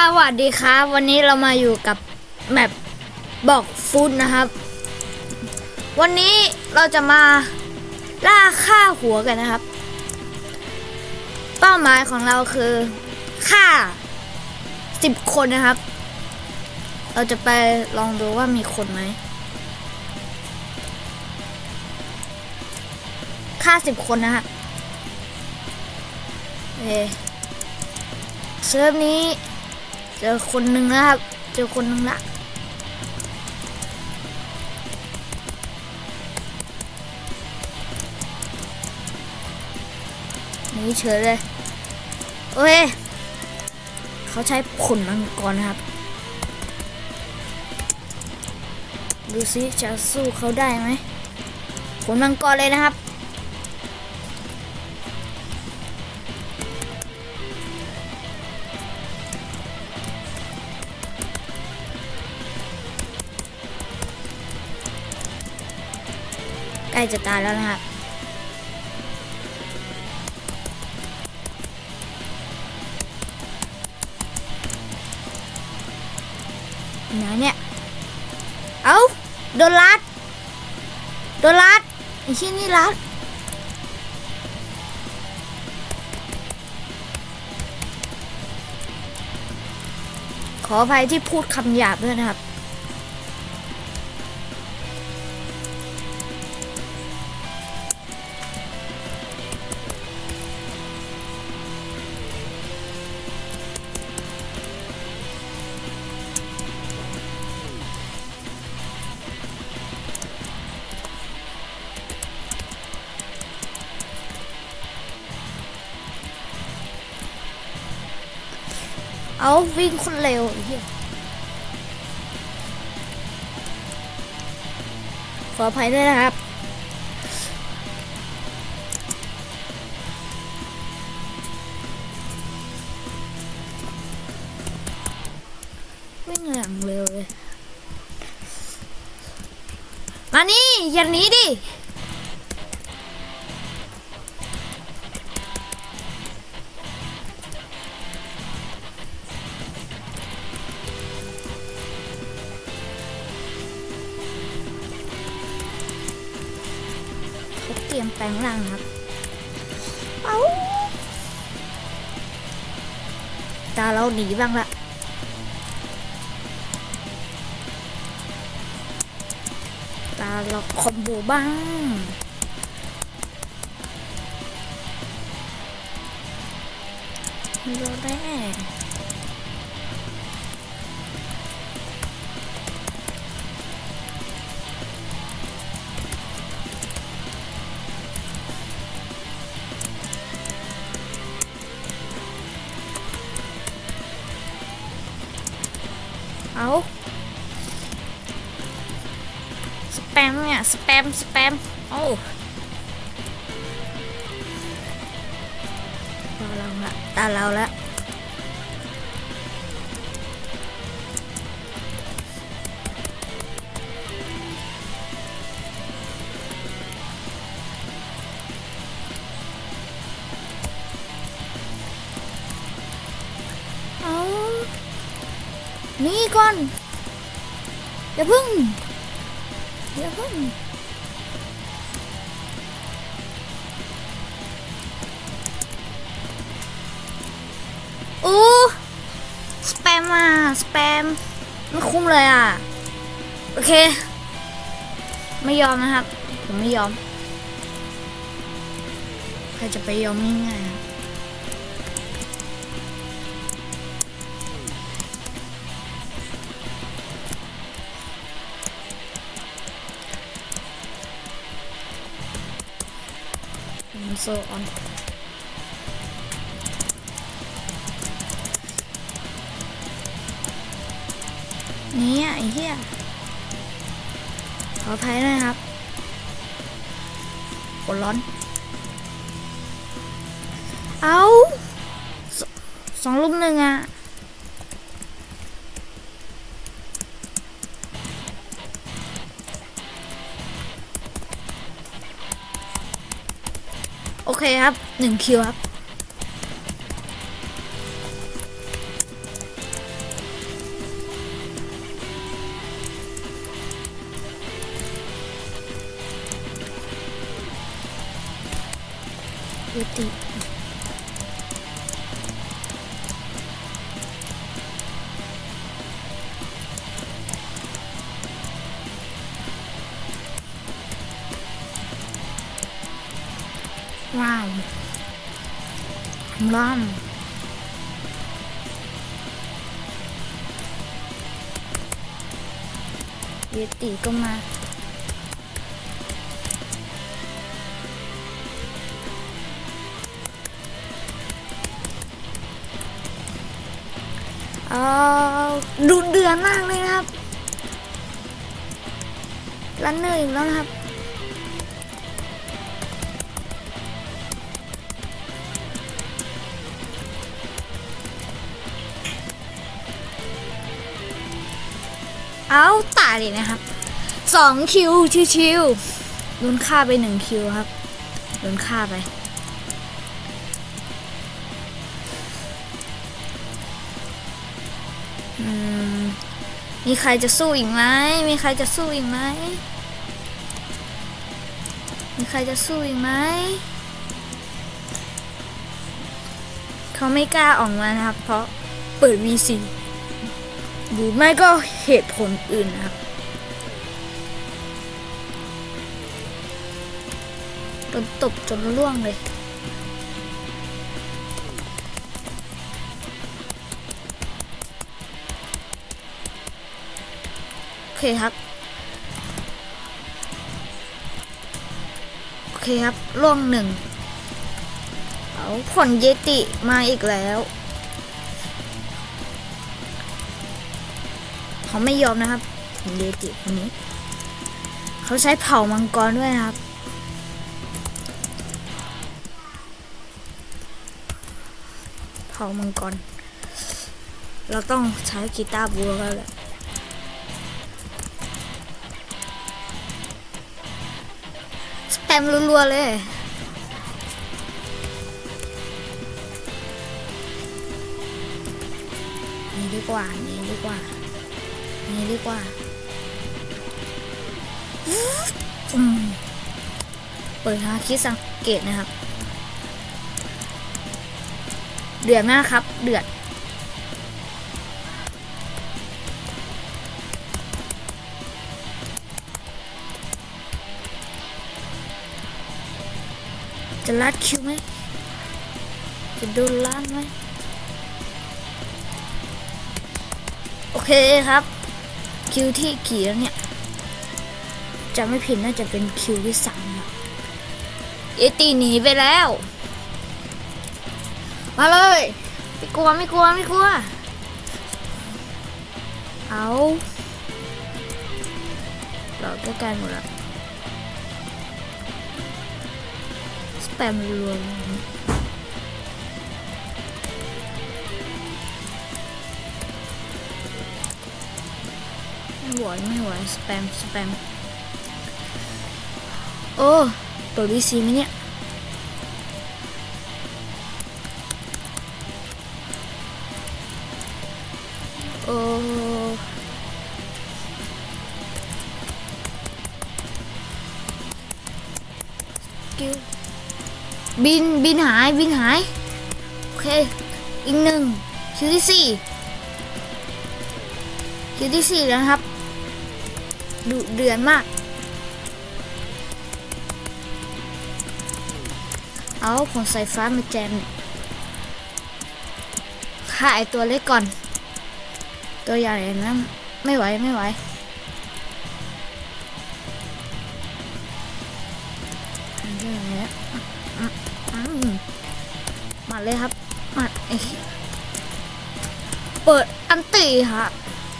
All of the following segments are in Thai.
สวัสดีครับ วันนี้เรามาอยู่กับแมปบอกฟุตนะครับ วันนี้เราจะมาล่าฆ่าหัวกันนะครับ เป้าหมายของเราคือฆ่าสิบคนนะครับ เราจะไปลองดูว่ามีคนไหมฆ่าสิบคนนะครับเอเซิร์ฟนี้ เจอคนหนึ่งนะครับ เจอคนหนึ่งละนี่เฉยเลยโอเคเขาใช้ขนมังกรนะครับ ดูซิจะสู้เขาได้ไหมขนมังกรเลยนะครับ ล้จะตายแล้วนะครับไหนเนี่ย เอา โดนลัด โดนลัดไอ้ชิ้นนี่ลัด ขออภัยที่พูดคำหยาบด้วยนะครับ เอาวิ่งคนเร็วเหี้ยขออภัยด้วยนะครับ วิ่งหลังเร็วเลย มานี่อย่าหนีดิ แปลงร่างครับ เอาตาเราหนีบ้างละตาเราคอมโบบ้าง เอาสแปมเนี่ย สแปม สแปม โอ้ตาเราละตาเราละ อย่าพึ่งอย่าเพิ่งอู้สแปมอะสแปมไม่คุ้มเลยอะ โอเค ไม่ยอมนะครับ ผมไม่ยอม ใครจะไปยอมง่ายๆอะมั นโซออนเนี่ยไอ้เหี้ยขออภัยด้วยนะครับฝนร้อน เอาสสองลูกหนึ่งอะ โอเคครับหนึ่งคิวครับ ก็มาเออดูเดือนมากเลยนะครับรันเนอร์อีกแล้วนะครับ เอาตายเลยนะครับ สองคิวชิวๆลุ้นค่าไปหนึ่งคิวครับลุ้นค่าไปมีใครจะสู้อีกไหมมีใครจะสู้อีกไหมมีใครจะสู้อีกไหมเขาไม่กล้าออกมานะครับ เพราะเปิด V4 หรือไม่ก็เหตุผลอื่นนะครับ นตบจนล่วงเลย โอเคครับ โอเคครับล่วงหนึ่งเอาผลเยติมาอีกแล้วเขาไม่ยอมนะครับผลเยติคนนี้ เขาใช้เผามังกรด้วยนะครับ เผามังกร เราต้องใช้กีตาร์บัวแล้วแหละสแปมรัวๆเลยนี่ดีกว่านี่ดีกว่านี่ดีกว่าอืมเปิดหาคิดสังเกตนะครับ เดือดมากครับ เดือด จะลัดคิวไหมจะโดนล้านไหมโอเคครับ คิวที่กี่แล้วเนี่ยจะไม่ผิดน่าจะเป็นคิวที่สามเอตีหนีไปแล้ว มาเลยไม่กลัวไม่กลัวไม่กลัว เอาเราใกล้ๆหมดแล้วสแปมรวมไม่ไหวไม่ไหวสแปมสแปมโอ้เปิดวีซีไหมเนี่ย โอ้กิวบินบินหายบินหาย โอเค อีกหนึ่งคิวที่สี่คิวที่สี่แล้วนะครับดุเดือนมาก เอาผงสายฟ้ามาแจมฆ่าไอตัวเล็กก่อน ตัวใหญ่นะไม่ไหวไม่ไหวมาเลยครับ มาเปิดอันตีครับ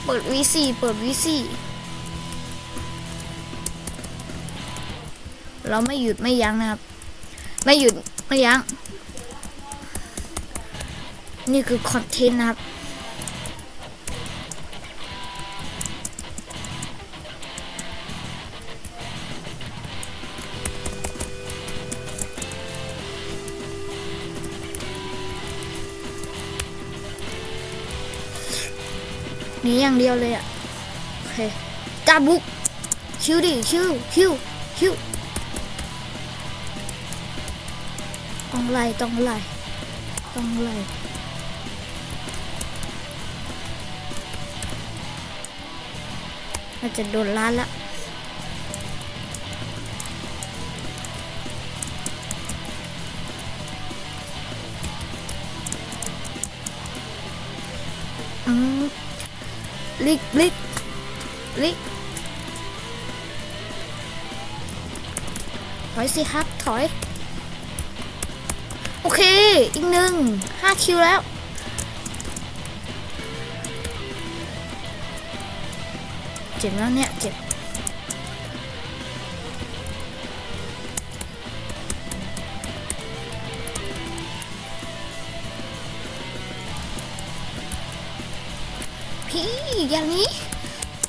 เปิด V4 เปิด V4 เราไม่หยุดไม่ยั้งนะครับ ไม่หยุดไม่ยั้ง นี่คือคอนเทนต์นะครับ นีอย่างเดียวเลยอะโอเคจับบุกคิวดิคิวคิวคิวต้องไล่ต้องไล่ต้องไล่มันจะโดนล้านละ ลิกลิกลิกถอยสิครับ ถอย โอเค อีกหนึ่งห้าคิวแล้วเจ็บแล้วเนี่ย เจ็บ อย่างนี้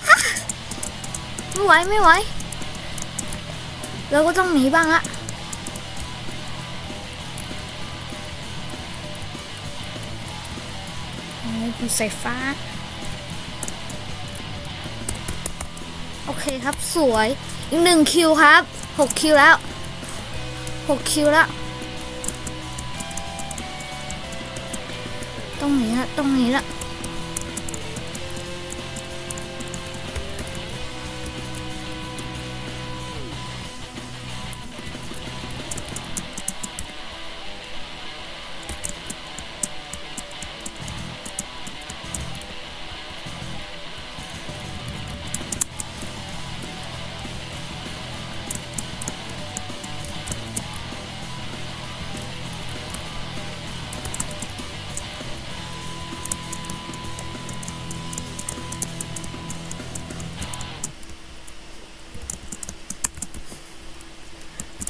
ฮะไม่ไหวไม่ไหวเราก็ต้องหนีบ้างละโอ้ยดูสายฟ้า โอเคครับสวย อีกหนึ่งคิวครับหกคิวแล้วหกคิวแล้ว ต้องหนีละต้องหนีละ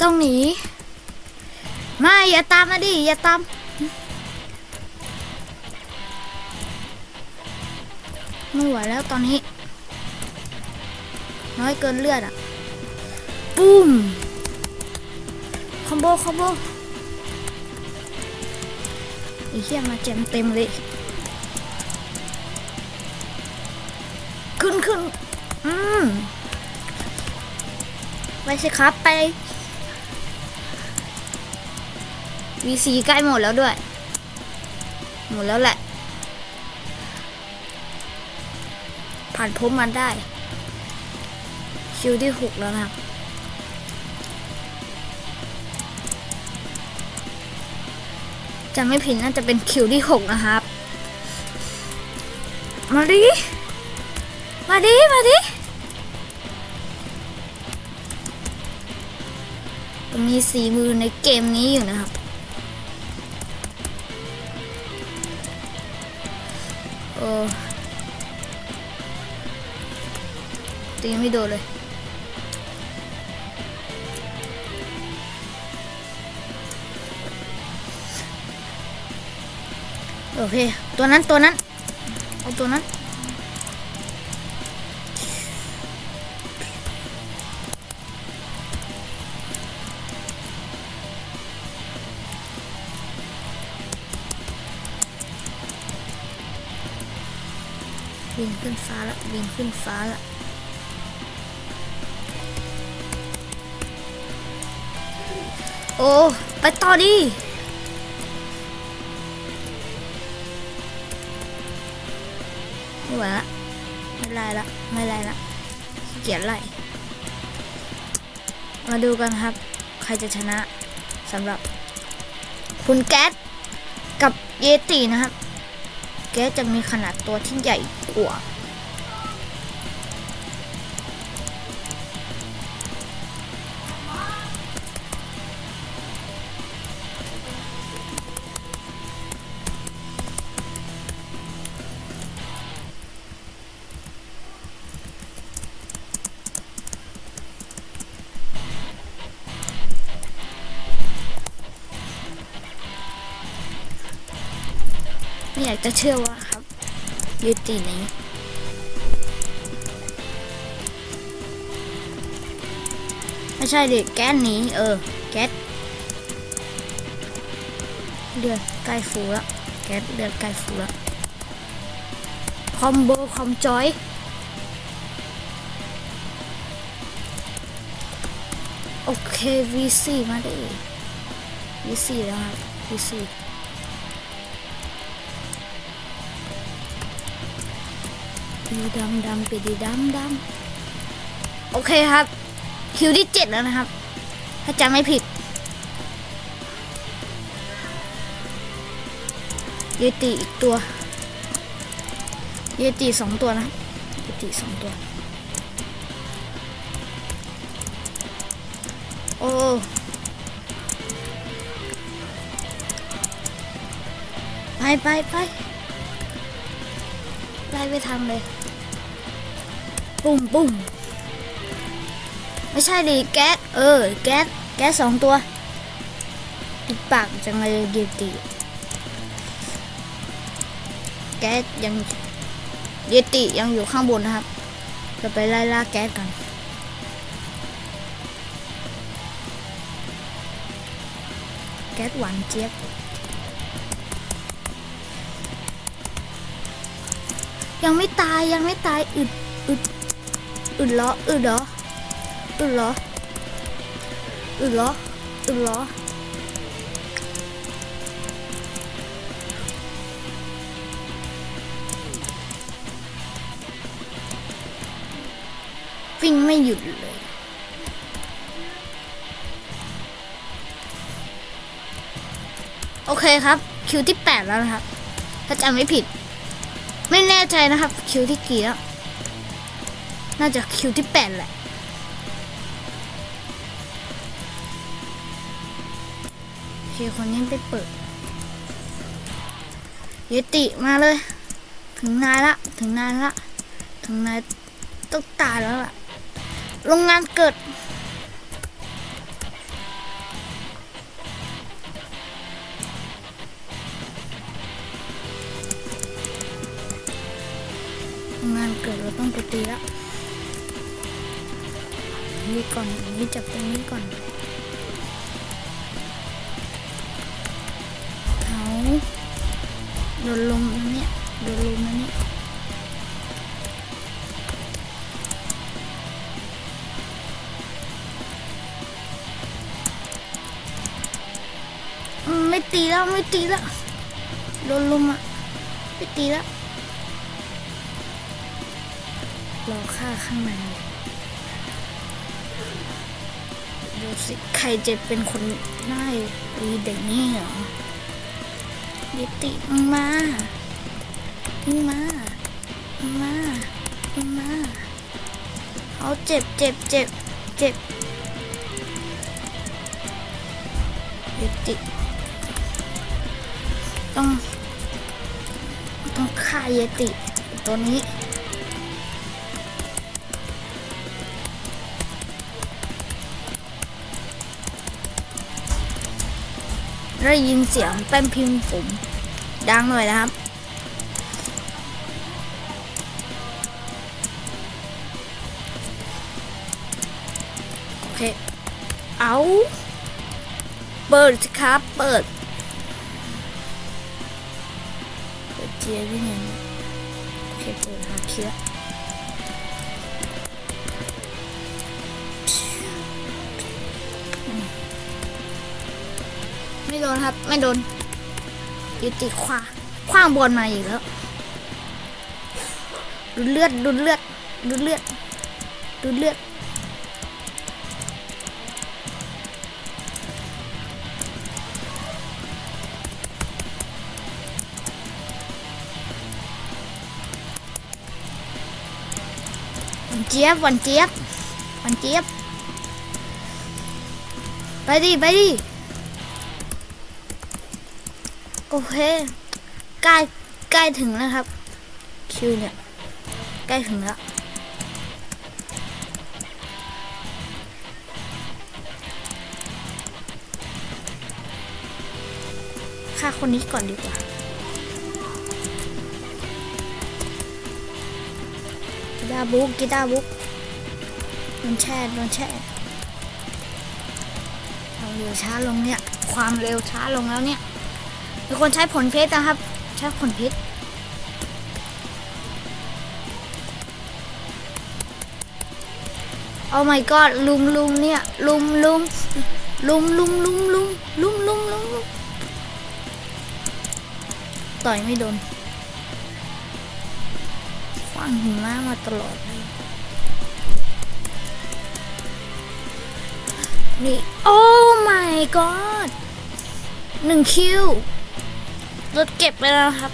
ต้องหนี ไม่อย่าตามมาดิ อย่าตาม ไม่ไหวแล้วตอนนี้ น้อยเกินเลือดอะ ปุ้ม คอมโบ คอมโบไอ้เหี้ยมาเจมเต็มเลย ขึ้นขึ้นอืมไปสิครับไป VC ใกล้หมดแล้วด้วย หมดแล้วแหละ ผ่านพ้นมันได้ คิวที่หกแล้วนะครับจะไม่ผิดน่าจะเป็นคิวที่หกนะครับ มาดิ มาดิ มาดิ มีสีมือในเกมนี้อยู่นะครับ เอ้ตีไม่โดนเลยโอเค ตัวนั้นตัวนั้นเอาตัวนั้น บินขึ้นฟ้าละบินขึ้นฟ้าละโอ้ ไปต่อดิไม่ไหวละไม่ไล่ละไม่ไล่ละเกียจไล่มาดูกันครับ ใครจะชนะสำหรับคุณแก๊สกับเยตินะครับ แก๊สจะมีขนาดตัวที่ใหญ่กว่า จะเชื่อว่าครับยูตินี้ไม่ใช่ดิแก๊สนี้ เออ แก๊สเลือดใกล้ฟูล้วแก๊สเลือดใกล้ฟูล้วคอมโบคอมจอยโอเค V4 มาดิยี่สี่แล้วครับยี่สี่ ปีดำดำปีดีดำดำโอเคครับ คิวที่เจ็ดแล้วนะครับ ถ้าจำไม่ผิดเยติอีกตัว เยติสองตัวนะ เยติสองตัว โอ้ไปไปไปไล่ไปทำเลย ปุ่มปุ่มไม่ใช่ดิแก๊สเออ แก๊สแก๊สสองตัวติดปากจังเลยเยติแก๊สยังเยติยังอยู่ข้างบนนะครับเราไปไล่ล่าแก๊สกันแก๊สหวานเจี๊ยบยังไม่ตายยังไม่ตายอึดอึด อึดเหรออึดเหรออึดเหรออึดเหรออึดเหรอวิ่งไม่หยุดเลยโอเคครับ คิวที่ 8 แล้วนะครับ ถ้าจำไม่ผิด ไม่แน่ใจนะครับ คิวที่กี่แล้ว น่าจะคิวที่8แหละโอเคคนนี้ไปเปิด เยติมาเลย ถึงนายละ ถึงนายละ ถึงนายต้องตายแล้วล่ะ โรงงานเกิดงานเกิดเราต้องไปตีละ นี่ก่อนนี่จับตรงนี้ก่อนเขาโดนลมอันเนี้ยโดนลมอันเนี้ยอืมไม่ตีแล้วไม่ตีแล้วโดนลมอะไม่ตีแล้วรอฆ่าข้างใน สิใครจะเป็นคนได้ดีเด็กนี่เหรอยิติมึงมามึงมามึงมามึงมาเอาเจ็บเจ็บเจ็บเจ็บยิติต้องต้องฆ่าเยติตัวนี้ ได้ยินเสียงแป้นพิมพ์ผมดังหน่อยนะครับ โอเค เอาเปิดครับ เปิด เปิดเจียพี่เนี่ ไม่โดนครับ ไม่โดนยุติขวาขว้างบอลมาอีกแล้วดูเลือดดูเลือดดูเลือดดูเลือดวานเจี๊ยบวานเจี๊ยบวานเจี๊ยบไปดิไปดิ โอเคใกล้ใกล้ถึงแล้วครับ คิวเนี่ยใกล้ถึงแล้วฆ่าคนนี้ก่อนดีกว่ากีตาร์บุ๊กกีตาร์บุ๊กโดนแช่โดนแช่ควาเร็วช้าลงเนี่ย ความเร็วช้าลงแล้วเนี่ย มีคนใช้ผลเพชรนะครับ ใช้ผลเพชรโอ้ my god ลุมลุมเนี่ยลุมลุมลุมลุมลุมลุมลุมลุมลุมต่อยไม่โดนฟังหิมะมาตลอดนี่ โอ้ my god หนึ่งคิว รถเก็บไปแล้วครับ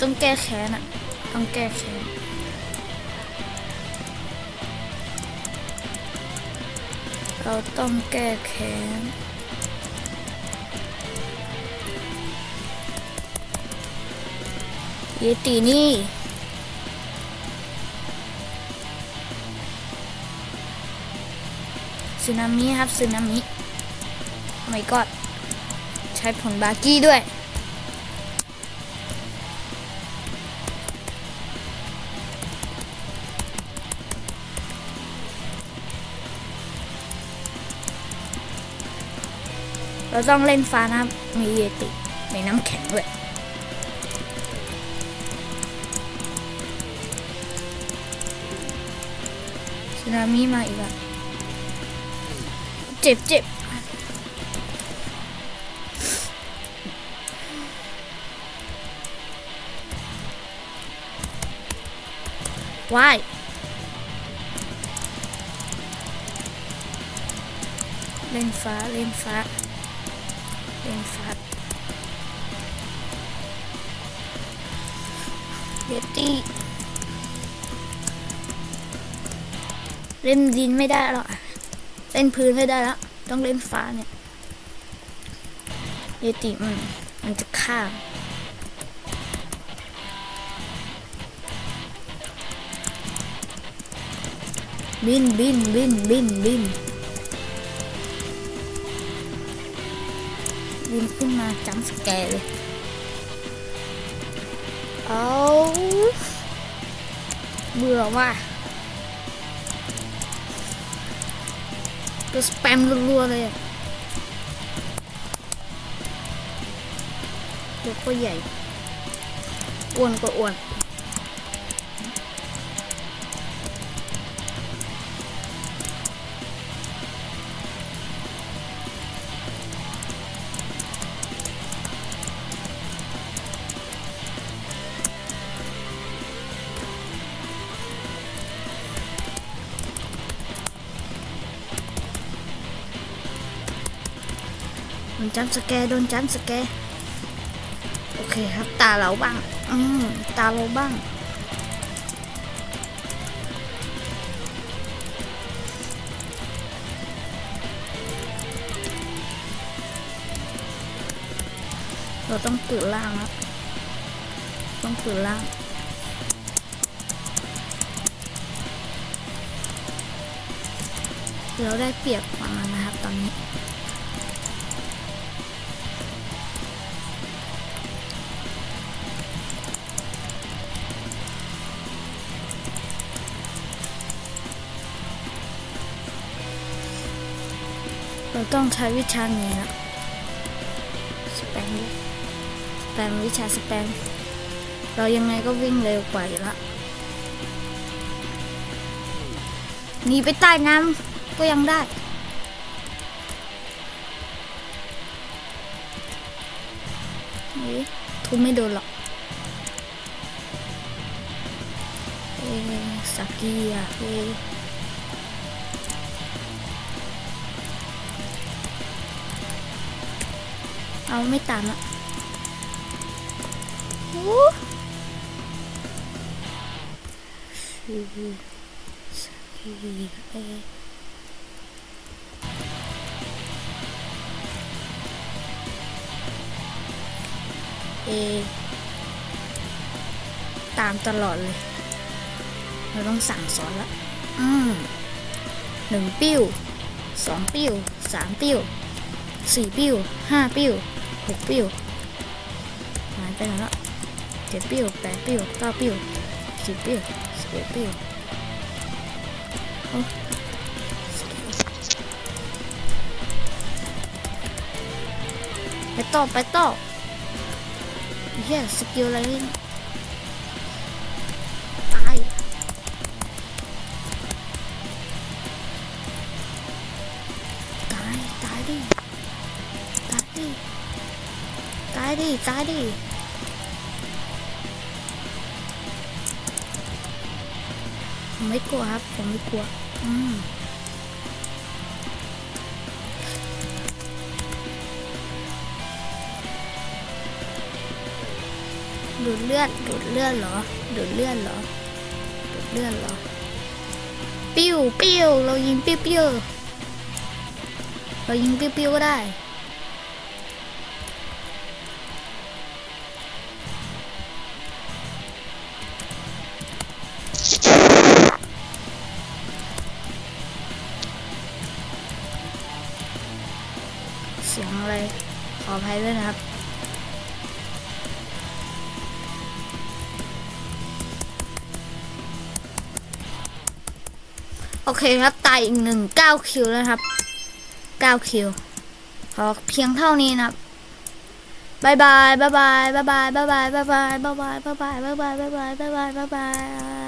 ต้องแก้แค้นอะต้องแก้แค้นเราต้องแก้แค้นเยตีนี่สึนามิครับสึนามิไม่กอดใช้ผลบากี้ด้วย เราต้องเล่นฟ้านะมีเยติมีน้ำแข็งด้วยสึนามิมาอีกแล้วเจ็บเจ็บ ว้ายเล่นฟ้าเล่นฟ้าเล่นฟ้าเยตี้เล่นดินไม่ได้หรอกเล่นพื้นไม่ได้แล้ว ต้องเล่นฟ้าเนี่ยเยติมันมันจะข้า มบินบินบินบินบินบินขึ้นมาจำสแกร์เล จัมสแกร์โดนจัมสแกร์โอเคครับ ตาเราบ้าง อืม ตาเราบ้าง เราต้องตื่นล่างแล้วต้องตื่นล่างเราได้เปรียบกว่ามันนะครับตอนนี้ เราต้องใช้วิชานี้นะสแปมสแปมวิชาสแปมเรายังไงก็วิ่งเร็วกว่าอยู่ละหนีไปใต้น้ำก็ยังได้ทุบไม่โดนหรอกเอสากีอะเอ เอาไม่ตามอะโอ้ชูสกีเอเอตามตลอดเลย เราต้องสั่งสอนละอืมหนึ่งปิ้วสองปิ้วสามปิ้วสี่ปิ้วห้าปิ้ว หกปิ้วหายไปไหนละเจ็ดปิ้วแปดปิ้วเก้าปิ้วสิบปิ้วสิบเอ็ดปิ้วไปต่อไปต่อเฮียสกิลอะไรนี่ ดิตายดิผมไม่กลัวครับ ผมไม่กลัว อืมดูดเลือดดูดเลือดเหรอดูดเลือดเหรอดูดเลือดเหรอ ปิ้วปิ้วเรายิงปิ้วปิ้วเรายิงปิ้วปิ้วก็ได้ อะไรขออภัยด้วยนะครับ โอเคครับตายอีกหนึ่งเก้าคิวแล้วครับเก้าคิวขอเพียงเท่านี้นะครับบายบายบายบายบายบายบายบายบายบายบายบายบายบายบายบายบาย